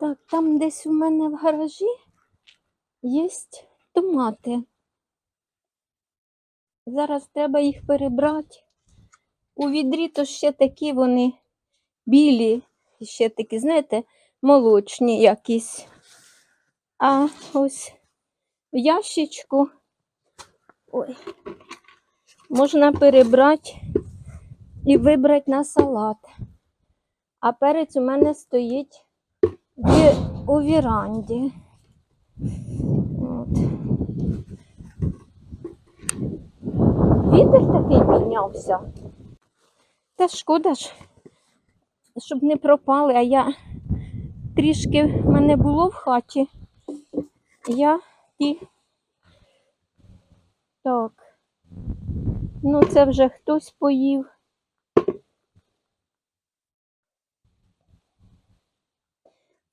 Так, там десь у мене в гаражі є томати. Зараз треба їх перебрати. У відрі то ще такі вони білі, ще такі, знаєте, молочні якісь. А ось ящичку ой, можна перебрати і вибрати на салат. А перець у мене стоїть ві- у віранді. От. Вітер такий піднявся. Та шкода ж, щоб не пропали, а я трішки в мене було в хаті. Я ті. Так. Ну, це вже хтось поїв.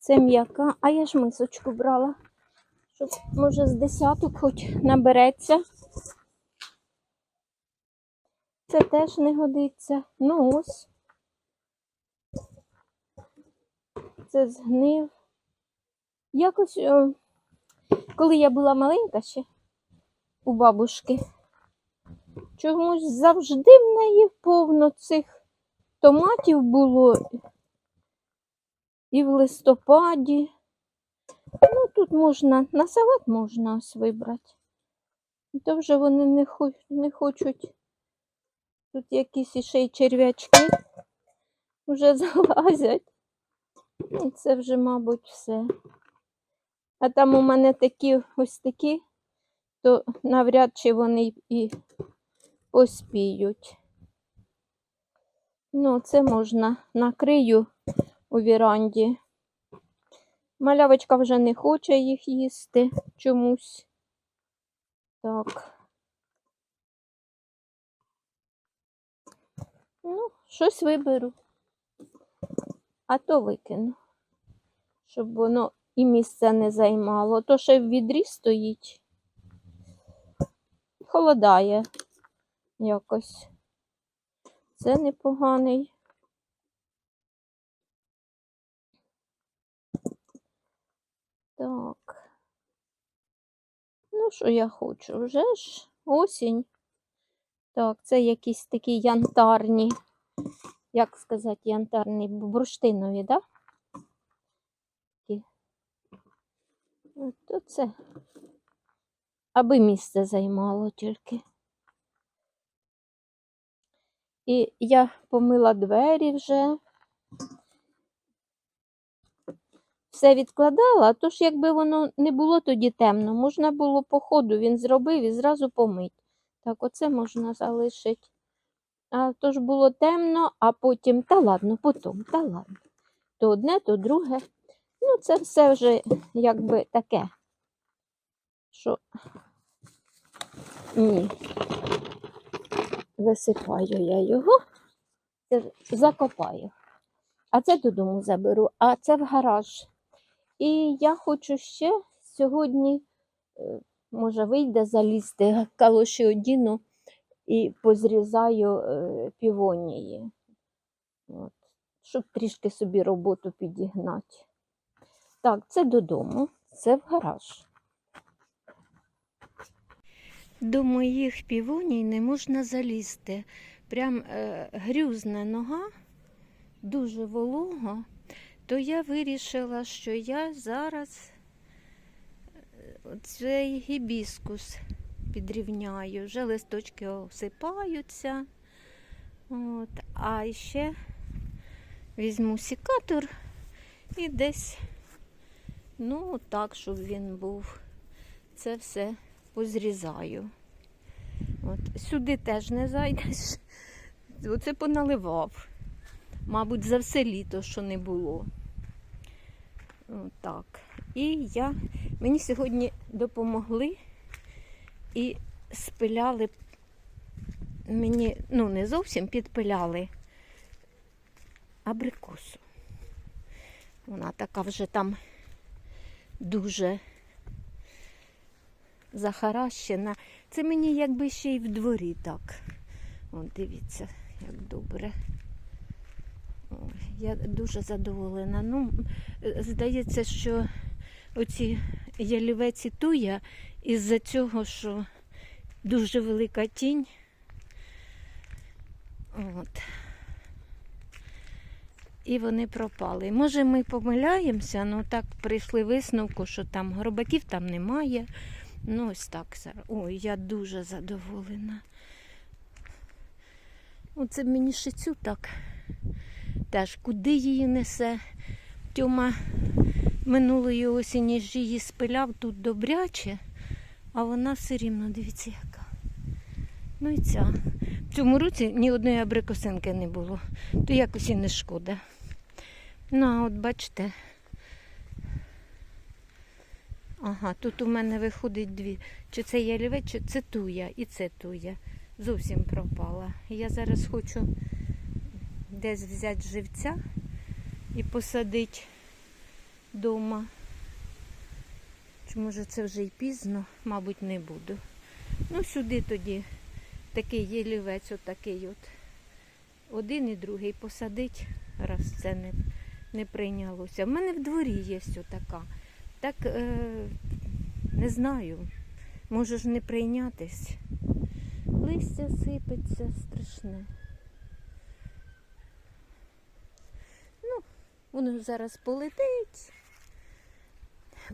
Це м'яка, а я ж мисочку брала, щоб може з десяток хоч набереться. Це теж не годиться. Ну ось. Це згнив. Якось, о, коли я була маленька ще у бабушки, чомусь завжди в неї повно цих томатів було і в листопаді. Ну, тут можна, на салат можна ось вибрати. То вже вони не, хо- не хочуть. Тут якісь іще й черв'ячки вже залазять. І це вже, мабуть, все. А там у мене такі ось такі, то навряд чи вони і поспіють. Ну, це можна накрию у віранді. Малявочка вже не хоче їх їсти чомусь. Так. Ну, щось виберу. А то викину. Щоб воно і місця не займало. То ще в відрі стоїть. Холодає якось. Це непоганий. Так. Ну, що я хочу? Вже ж осінь. Так, це якісь такі янтарні, як сказати, янтарні бурштинові, так? Да? Це. Аби місце займало тільки. І я помила двері вже. Все відкладала, тож якби воно не було тоді темно, можна було по ходу, він зробив і зразу помить. Так, оце можна залишити. А то ж було темно, а потім, та ладно, потім, та ладно. То одне, то друге. Ну, це все вже якби таке, що ні. Висипаю я його, закопаю. А це додому заберу, а це в гараж. І я хочу ще сьогодні, е, може, вийде залізти, калоші одіну і позрізаю е, півонії. От. Щоб трішки собі роботу підігнати. Так, це додому, це в гараж. До моїх півоній не можна залізти. Прям е, грюзне нога, дуже волого. То я вирішила, що я зараз е, цей гібіскус підрівняю. Вже листочки осипаються. От. А ще візьму сікатор і десь, ну, так, щоб він був. Це все позрізаю. От. Сюди теж не зайдеш. Оце поналивав. Мабуть, за все літо, що не було. Так. І я, мені сьогодні допомогли і спиляли, мені, ну, не зовсім підпиляли абрикосу. Вона така вже там дуже захаращена. Це мені якби ще й в дворі так. От дивіться, як добре. Я дуже задоволена. Ну, здається, що оці ялівець і туя із-за цього, що дуже велика тінь. От. І вони пропали. Може, ми помиляємося, ну так прийшли висновку, що там горобаків там немає. Ну, ось так. Ой, я дуже задоволена. Оце мені шицю так. Теж куди її несе. Тьома минулої осені ж її спиляв тут добряче, а вона все рівно, дивіться, яка. Ну і ця. В цьому році ні одної абрикосинки не було, то якось і не шкода. Ну, а от бачите. Ага, тут у мене виходить дві. Чи це ялівець, чи це туя, і це туя. Зовсім пропала. Я зараз хочу десь взяти живця і посадити вдома. Чи може це вже й пізно, мабуть, не буду. Ну, сюди тоді такий ялівець, отакий от. Один і другий посадить, раз це не, не прийнялося. В мене в дворі є ось така. Так е, не знаю, може ж не прийнятись. Листя сипеться страшне. Ну, воно зараз полетить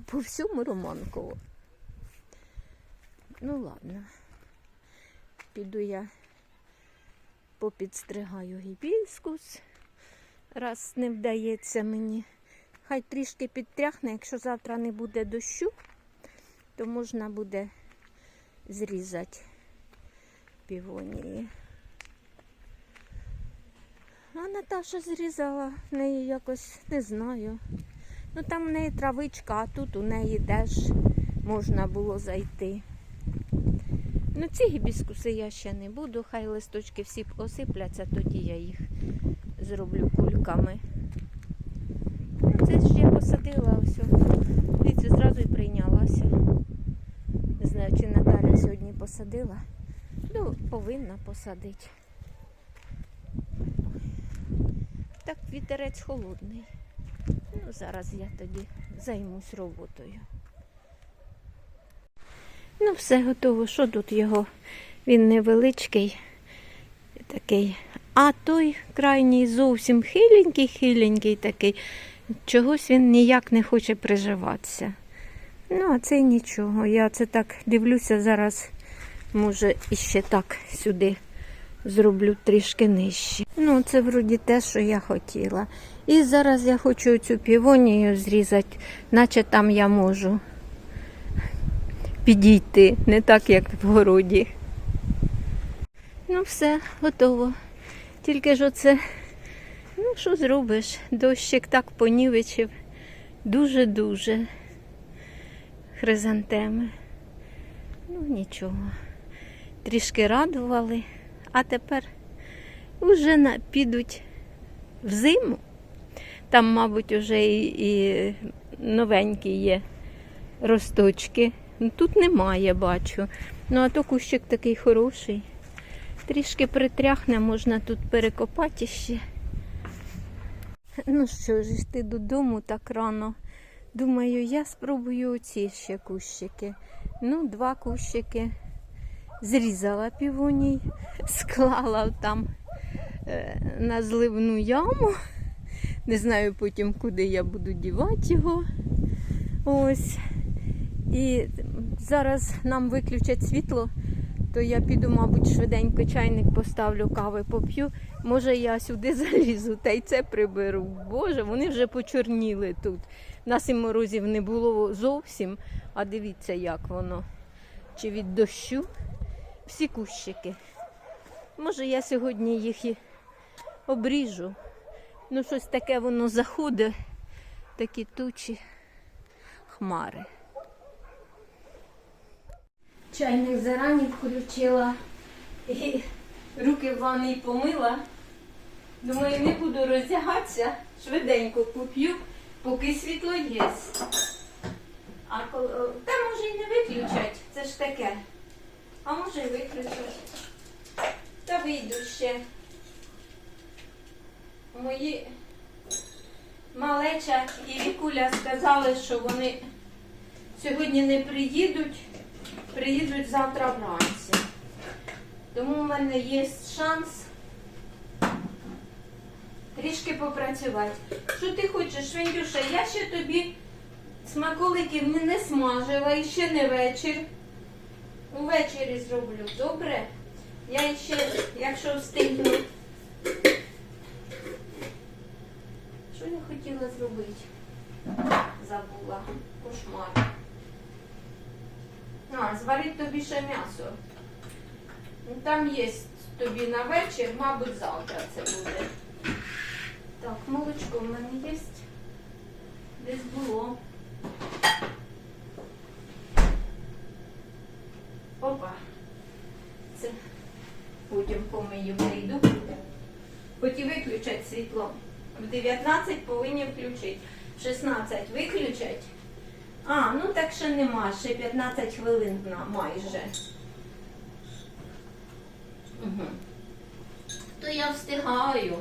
по всьому Романкову. Ну ладно. Піду я попідстригаю гібіскус, раз не вдається мені. Хай трішки підтряхне, якщо завтра не буде дощу, то можна буде зрізати півонії. А Наташа зрізала, в неї якось не знаю. Ну там в неї травичка, а тут у неї теж можна було зайти. Ну ці гібіскуси я ще не буду, хай листочки всі осипляться, тоді я їх зроблю кульками. Ну, Це ж я посадила ось. Дивіться, зразу і прийнялася. Не знаю, чи Наталя сьогодні посадила. Ну, повинна посадити. Так вітерець холодний. Ну, зараз я тоді займусь роботою. Ну, все готово. Що тут його? Він невеличкий такий. А той крайній зовсім хиленький, хиленький такий. Чогось він ніяк не хоче приживатися. Ну, а цей нічого. Я це так дивлюся зараз, може, іще так сюди зроблю трішки нижче. Ну, це вроді те, що я хотіла. І зараз я хочу цю півонію зрізати, наче там я можу підійти, не так, як в городі. Ну, все, готово. Тільки ж оце, ну, що зробиш? Дощик так понівечив. Дуже-дуже хризантеми. Ну, нічого. Трішки радували, а тепер вже підуть в зиму. Там, мабуть, вже і, і новенькі є росточки. Ну, Тут немає, бачу. Ну, а то кущик такий хороший. Трішки притряхне, можна тут перекопати ще. Ну що ж, йти додому так рано. Думаю, я спробую оці ще кущики. Ну, два кущики. Зрізала півоній, склала там е, на зливну яму. Не знаю потім, куди я буду дівати його. Ось. І зараз нам виключать світло, то я піду, мабуть, швиденько чайник поставлю, кави поп'ю. Може, я сюди залізу та й це приберу. Боже, вони вже почорніли тут. Нас і морозів не було зовсім. А дивіться, як воно. Чи від дощу. Всі кущики. Може, я сьогодні їх і обріжу. Ну, щось таке воно заходить, такі тучі, хмари. Чайник зарані включила і руки в ванні помила. Думаю, не буду роздягатися, швиденько поп'ю, поки світло є. А коли... Та може і не виключать, це ж таке. А може і виключать. Та вийду ще. Мої малеча і Вікуля сказали, що вони сьогодні не приїдуть, приїдуть завтра вранці. Тому в мене є шанс трішки попрацювати. Що ти хочеш, Вендюша? Я ще тобі смаколиків не смажила і ще не вечір. Увечері зроблю, добре? Я ще, якщо встигну. Що я хотіла зробити? Забула. Кошмар. А, зварити тобі ще м'ясо. Ну, Там є тобі на вечір, мабуть, завтра це буде. Так, молочко в мене є. Десь було. Опа. Це потім помию прийду. Виключать світло. В 19 повинні включити. В 16 виключать. А, ну так ще нема, ще 15 хвилин майже. Угу. То я встигаю.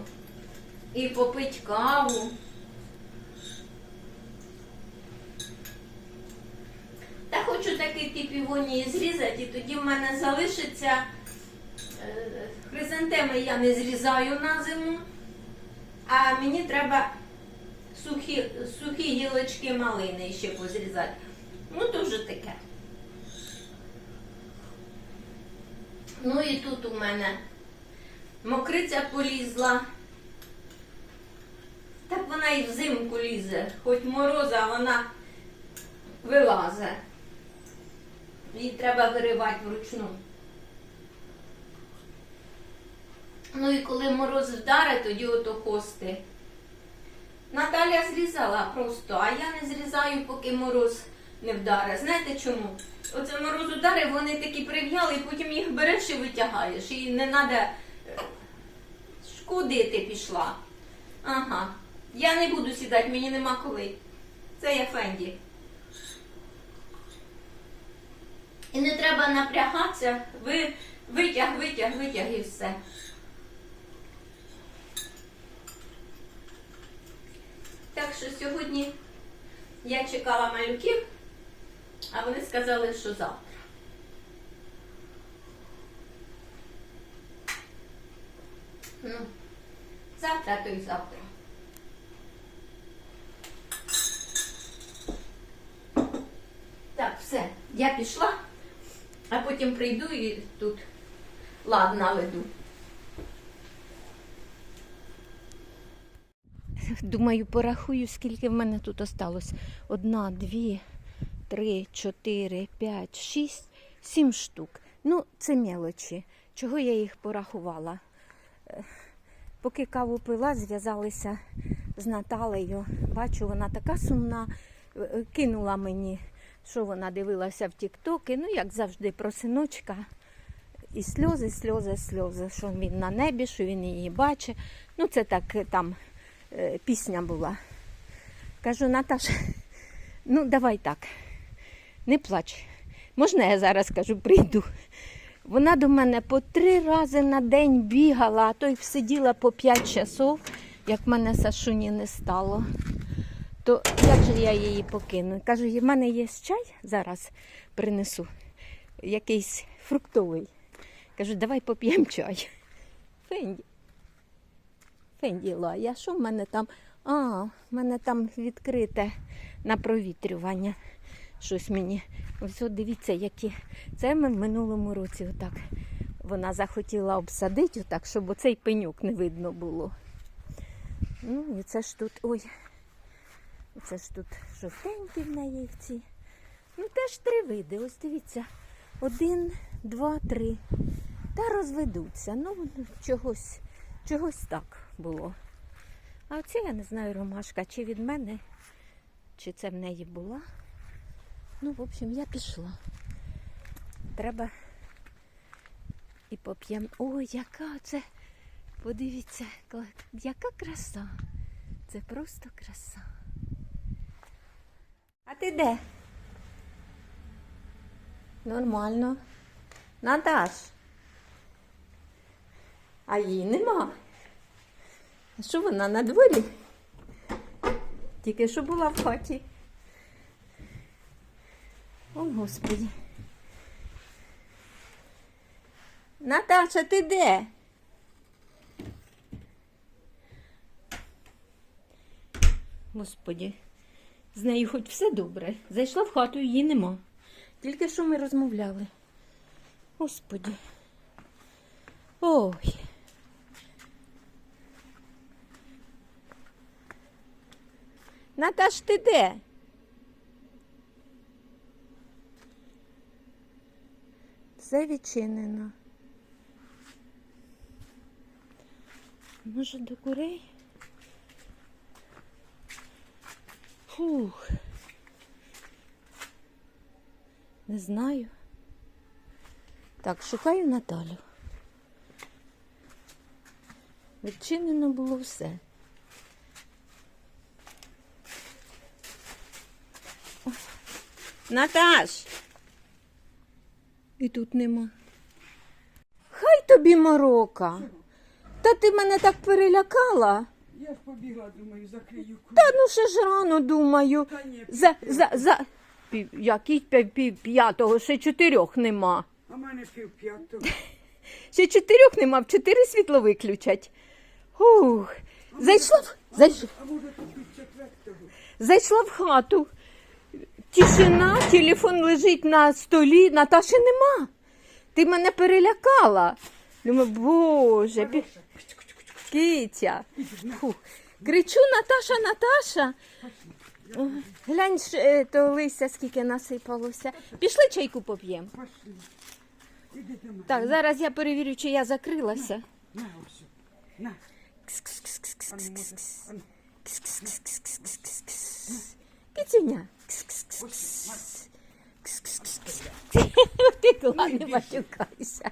І попить каву. Та хочу такий тип івонії зрізати, і тоді в мене залишиться е, хризантеми я не зрізаю на зиму, а мені треба сухі, сухі гілочки малини ще позрізати. Ну, вже таке. Ну і тут у мене мокриця полізла. Так вона і взимку лізе, хоч мороза, вона вилазить. Її треба виривати вручну. Ну і коли мороз вдарить, тоді ото хости. Наталя зрізала просто, а я не зрізаю, поки мороз не вдарить. Знаєте чому? Оце мороз ударив, вони такі прив'яли, і потім їх береш і витягаєш. І не треба. Куди ти пішла? Ага. Я не буду сідати, мені нема коли. Це я Фенді. І не треба напрягатися, ви витяг, витяг, витяг і все. Так що сьогодні я чекала малюків, а вони сказали, що завтра. Ну, завтра то й завтра. Так, все, я пішла, а потім прийду і тут лад наведу. Думаю, порахую, скільки в мене тут осталось. Одна, дві, три, чотири, п'ять, шість, сім штук. Ну, це мелочі. Чого я їх порахувала? Е, Поки каву пила, зв'язалися з Наталею. Бачу, вона така сумна. Е, е, Кинула мені, що вона дивилася в Тіктоки. Ну, як завжди, про синочка. І сльози, сльози, сльози, що він на небі, що він її бачить. Ну, це так там пісня була. Кажу, Наташа, ну давай так, не плач. Можна я зараз кажу, прийду. Вона до мене по три рази на день бігала, а то й сиділа по п'ять часов, як в мене Сашуні не стало. То як же я її покину? Кажу, в мене є чай, зараз принесу, якийсь фруктовий. Кажу, давай поп'ємо чай. Фенді. Фенді Лая, що в мене там? А, в мене там відкрите на провітрювання. Щось мені. Ось дивіться, які. Це ми в минулому році отак. Вона захотіла обсадити, отак, щоб оцей пеньок не видно було. Ну, і це ж тут, ой, це ж тут жовтенькі в неї ці. Ну, теж три види. Ось дивіться. Один, два, три. Та розведуться. Ну, чогось, чогось так було. А оце я не знаю, ромашка, чи від мене, чи це в неї була. Ну, в общем, я пішла. Треба і поп'ємо. Ой, яка це, подивіться, яка краса. Це просто краса. А ти де? Нормально. Наташ. А її нема. А що вона на дворі? Тільки що була в хаті. О, Господи. Наташа, ти де? Господи, з нею хоч все добре. Зайшла в хату, її нема. Тільки що ми розмовляли. Господи. Ой. Наташ, ти де? Все відчинено. Може до курей? Фух. Не знаю. Так, шукаю Наталю. Відчинено було все. Наташ! І тут нема. Хай тобі морока. Та ти мене так перелякала. Я ж побігла, думаю, закрию. Та ну ще ж рано думаю. Та ні, За, за, за... Пів, який пів, пів п'ятого, ще чотирьох нема. А в мене пів п'ятого. Ще чотирьох нема, в чотири світло виключать. Ух. Зайшла, в- зайш... А може тут пів четвертого? Зайшла в хату. Тишина, телефон лежить на столі, Наташі нема. Ти мене перелякала. Думаю, боже, пі... киця. Фу. Кричу Наташа, Наташа. Глянь, е, то листя скільки насипалося. Пішли чайку поп'ємо. Так, зараз я перевірю, чи я закрилася. На. На. А ну. Кицюня. Втекла, не матюкайся.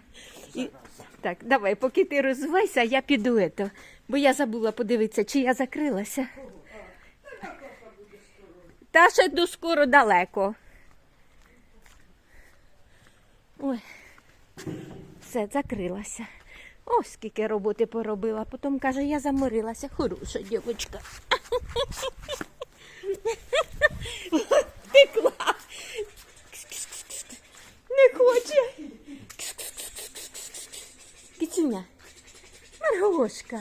Так, давай, поки ти розвивайся, я піду ето, бо я забула подивитися, чи я закрилася. Та ще до скоро далеко. Ой, все, закрилася. О, скільки роботи поробила. Потім каже, я заморилася. Хороша дівчинка. Втекла. Не хоче. Кицюня. Маргошка.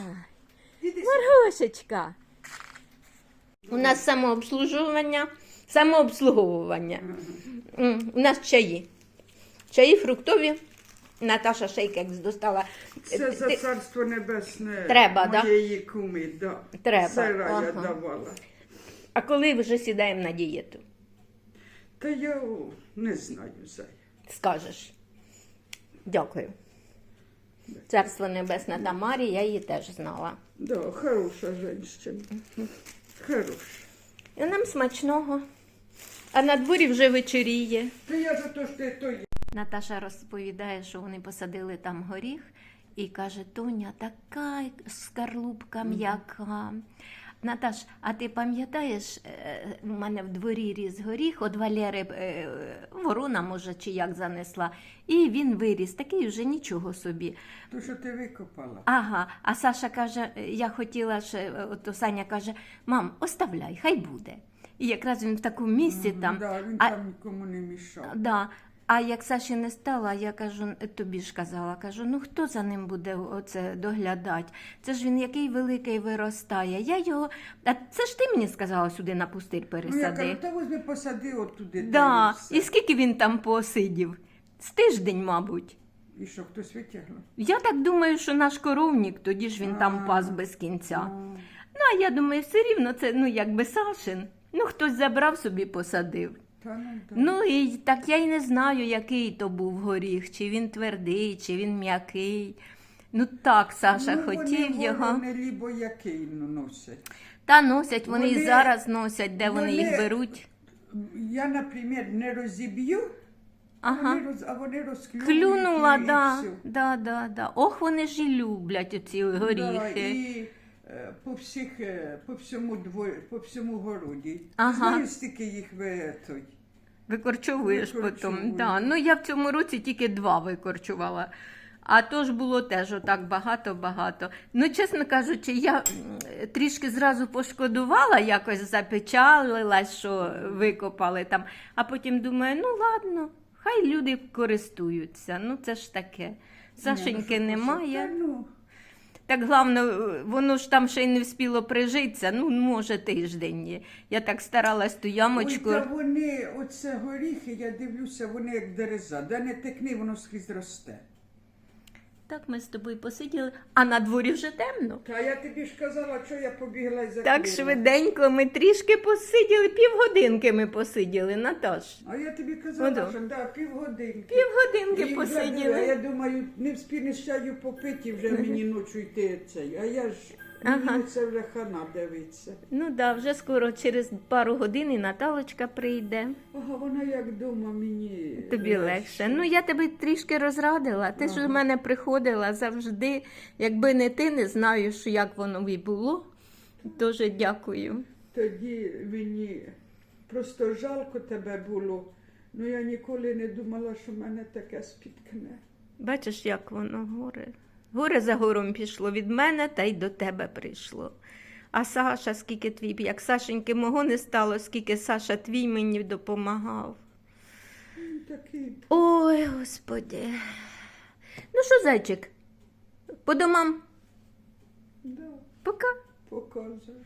Маргошечка. У нас самообслужування, самообслуговування. У нас чаї. Чаї фруктові. Наташа шейкекс достала. Це за царство небесне Треба, да? моєї куми, да. Треба, Сира я давала. А коли вже сідаємо на дієту? Та я не знаю, зай. Скажеш. Дякую. Царство Небесне Тамарі, я її теж знала. Да, хороша женщина. Хороша. І нам смачного. А на дворі вже вечоріє. Та я за те, що то є. Наташа розповідає, що вони посадили там горіх і каже: Тоня, така скарлупка м'яка. Наташ, а ти пам'ятаєш, е, у мене в дворі ріс горіх, от Валери е, ворона, може, чи як занесла, і він виріс, такий вже нічого собі. То, що ти викопала. Ага, а Саша каже, я хотіла е, от Саня каже, мам, оставляй, хай буде. І якраз він в такому місці там. Да, він а, там нікому не мішав. Да. А як Саші не стало, я кажу, тобі ж казала, кажу, ну хто за ним буде оце доглядати? Це ж він який великий виростає. Я його. А це ж ти мені сказала сюди на пустир Ну, я кажу, та возьми посади отуди. да. та І все. скільки він там посидів? З тиждень, мабуть. І що, хтось витягнув? Я так думаю, що наш коровник, тоді ж він там А. пас без кінця. А. Ну, а я думаю, все рівно це ну якби Сашин. Ну, хтось забрав собі, посадив. Та ну, да. Ну і так я й не знаю, який то був горіх, чи він твердий, чи він м'який. Ну так, Саша ну, хотів вони, його. Вони лібо який ну, носять. Та носять, вони, і зараз носять, де вони, їх беруть. Я, наприклад, не розіб'ю, Ага. вони роз, а вони розклюють. Клюнула, да, да, да, да. Ох, вони ж і люблять оці Да, горіхи. і е, по всіх, е, по всьому дворі, по всьому городі. Ага. Знаєш, скільки їх ви той. Викорчовуєш потім. Да. Ну я в цьому році тільки два викорчувала. А то ж було теж отак багато-багато. Ну, чесно кажучи, я трішки зразу пошкодувала, якось запечалилась, що викопали там, а потім думаю, ну ладно, хай люди користуються. Ну це ж таке. Сашеньки ну, що немає. Так головне, воно ж там ще й не вспіло прижитися, ну, може, тиждень. Я так старалась ту ямочку. Ой, та вони, оце горіхи, я дивлюся, вони як дереза. Де не текни, воно скрізь росте. Так ми з тобою посиділи, а на дворі вже темно. Та я тобі ж казала, що я побігла і закрила. Так швиденько ми трішки посиділи, півгодинки ми посиділи, Наташ. А я тобі казала, Ото. що да, півгодинки. Півгодинки І вже, посиділи. Я думаю, не вспінеш чаю попити, вже мені ночі йти цей. А я ж, мені це вже хана дивиться. Ну так, да, вже скоро через пару годин і Наталочка прийде. Ага, вона як дома мені. Тобі легше. Ну я тебе трішки розрадила. Ти ж Ага. до мене приходила завжди. Якби не ти, не знаю, що як воно і було. Дуже дякую. Тоді мені просто жалко тебе було. Ну я ніколи не думала, що мене таке спіткне. Бачиш, як воно горе. Горе за гором пішло від мене та й до тебе прийшло. А Саша, скільки твій, як Сашеньки мого не стало, скільки Саша твій мені допомагав. Такий, Ой, господи. Ну що, зайчик? По домам? да, Пока. показує.